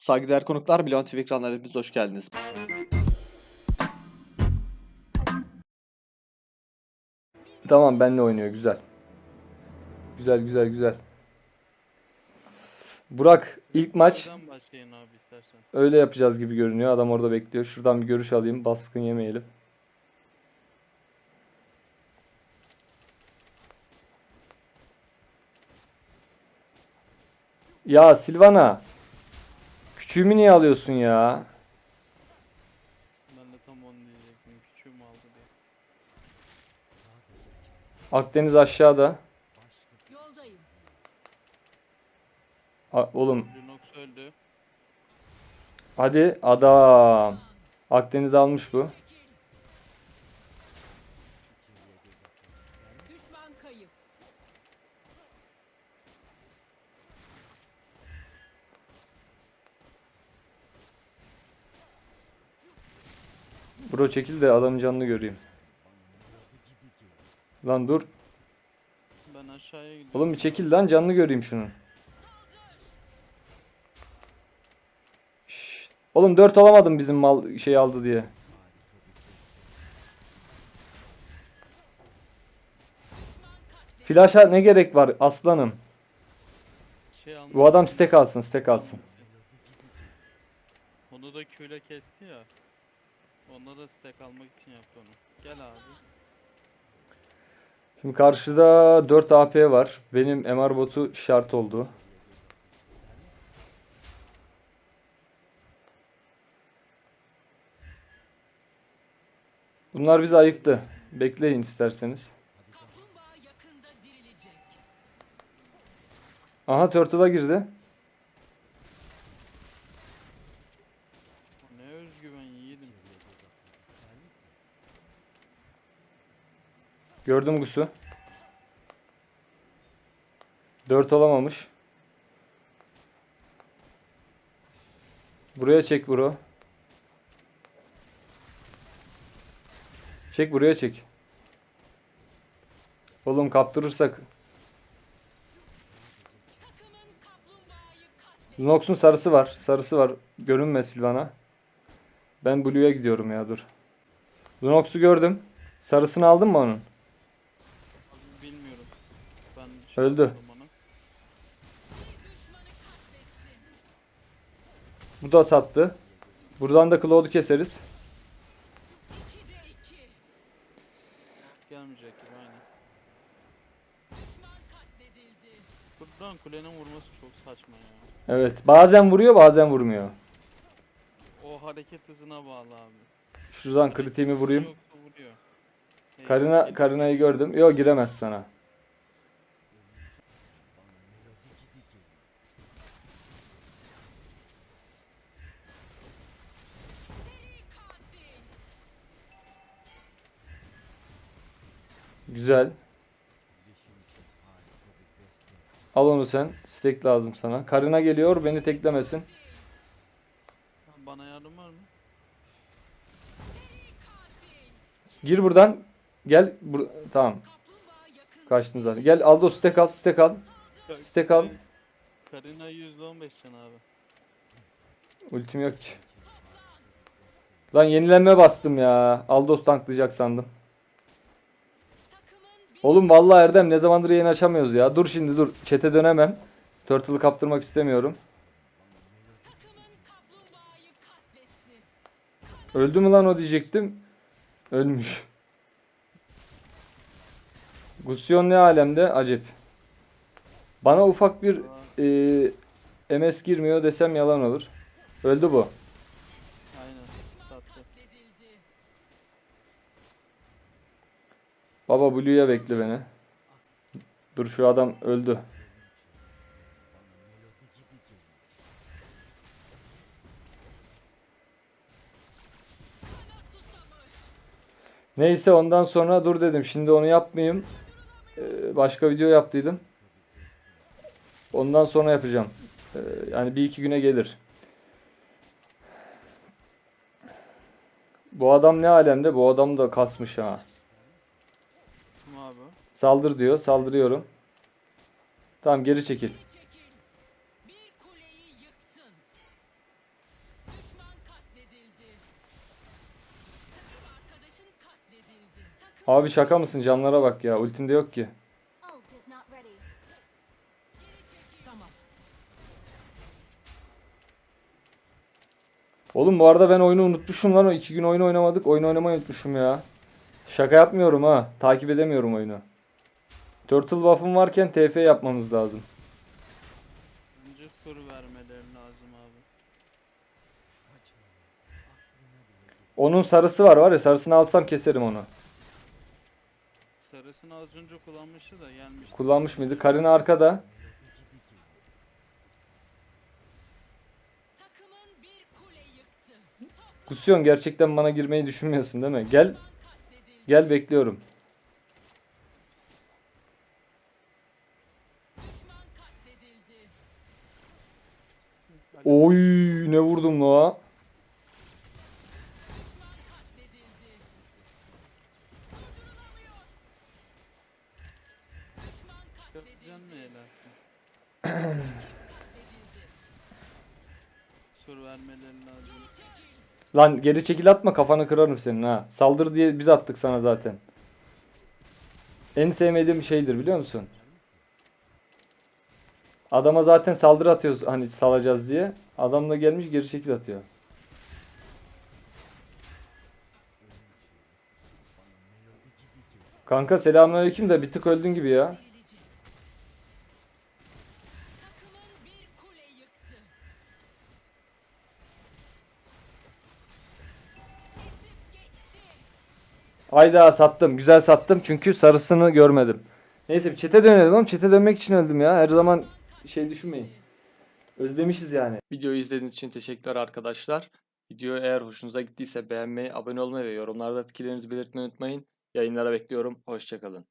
Saygıdeğer konuklar, Bilon TV ekranlarına hepiniz hoş geldiniz. Tamam benle oynuyor güzel. Güzel güzel güzel. Burak ilk maç başlayın abi istersen. öyle yapacağız gibi görünüyor. Adam orada bekliyor. Şuradan bir görüş alayım. Baskın yemeyelim. Ya Silvana. Küçüğümü niye alıyorsun ya? Ben de tam onu diyecektim. Küçüğüm aldı diye. Akdeniz aşağıda. Yoldayım. A- oğlum Lunox öldü. hadi adam. Akdeniz almış bu. Bro çekil de adamın canını göreyim. Lan dur. Ben aşağıya gidiyorum. Oğlum bir çekil lan canını göreyim şunun. Şşt. Oğlum 4 alamadım bizim mal şey aldı diye. Flash'a ne gerek var aslanım? Şey. Bu adam stack alsın stack alsın. Onu da küyle kesti ya. Onda da stack almak için yaptı onu. Gel abi. Şimdi karşıda 4 AP var. Benim MR botu şart oldu. Bunlar bizi ayıktı. Bekleyin isterseniz. Aha Turtle'a girdi. Gördüm Gus'u. 4 olamamış. Buraya çek bro. Çek buraya çek. Oğlum kaptırırsak. Lunox'un sarısı var. Sarısı var. Görünme Silvana. Ben Blue'ya gidiyorum ya dur. Lunox'u gördüm. Sarısını aldın mı onun? Öldü. Bu da sattı. Buradan da Claude'u keseriz. Gelmeyecek gibi aynen. Buradan kulenin vurması çok saçma ya. Evet. Bazen vuruyor bazen vurmuyor. O hareket hızına bağlı abi. Şuradan kritiğimi vurayım. Hey, Karina. Karina'yı gördüm. Yok giremez sana. Güzel. Al onu sen. Stack lazım sana. Karina geliyor. Beni teklemesin. Bana yardım var mı? Gir buradan. Gel. Bur tamam. Kaçtın zaten. Gel Aldo stack al. Stack al. Stack al. Karina %15 can abi. Ultim yok ki. Lan yenilenme bastım ya. Aldos tanklayacak sandım. Oğlum vallahi Erdem ne zamandır yayın açamıyoruz ya. Dur şimdi dur. Çete dönemem. Turtle'ı kaptırmak istemiyorum. Öldü mü lan o diyecektim. Ölmüş. Gusyon ne alemde? Acep. Bana ufak bir e, MS girmiyor desem yalan olur. Öldü bu. Baba Blue'ya bekle beni. Dur şu adam öldü. Neyse ondan sonra dur dedim. Şimdi onu yapmayayım. Ee, başka video yaptıydım. Ondan sonra yapacağım. Ee, yani bir iki güne gelir. Bu adam ne alemde? Bu adam da kasmış ha. Saldır diyor. Saldırıyorum. Tamam geri çekil. Abi şaka mısın? Canlara bak ya. Ultimde yok ki. Oğlum bu arada ben oyunu unutmuşum lan. o iki gün oyun oynamadık. Oyun oynamayı unutmuşum ya. Şaka yapmıyorum ha. Takip edemiyorum oyunu. Turtle buff'ım varken TF yapmamız lazım. Önce sur vermeleri lazım abi. Onun sarısı var var ya sarısını alsam keserim onu. Sarısını az önce kullanmıştı da gelmişti. Kullanmış mıydı? Karina arkada. Takımın bir kule yıktı. Top Kusyon gerçekten bana girmeyi düşünmüyorsun değil mi? Gel gel bekliyorum. Oy ne vurdum la. Vermeleri lazım. Lan geri çekil atma kafanı kırarım senin ha. Saldır diye biz attık sana zaten. En sevmediğim şeydir biliyor musun? Adama zaten saldırı atıyoruz hani salacağız diye. Adam da gelmiş geri çekil atıyor. Kanka selamünaleyküm de bir tık öldün gibi ya. Ayda sattım. Güzel sattım çünkü sarısını görmedim. Neyse bir çete dönelim oğlum. Çete dönmek için öldüm ya. Her zaman şey düşünmeyin. Özlemişiz yani. Videoyu izlediğiniz için teşekkürler arkadaşlar. Video eğer hoşunuza gittiyse beğenmeyi, abone olmayı ve yorumlarda fikirlerinizi belirtmeyi unutmayın. Yayınlara bekliyorum. Hoşçakalın.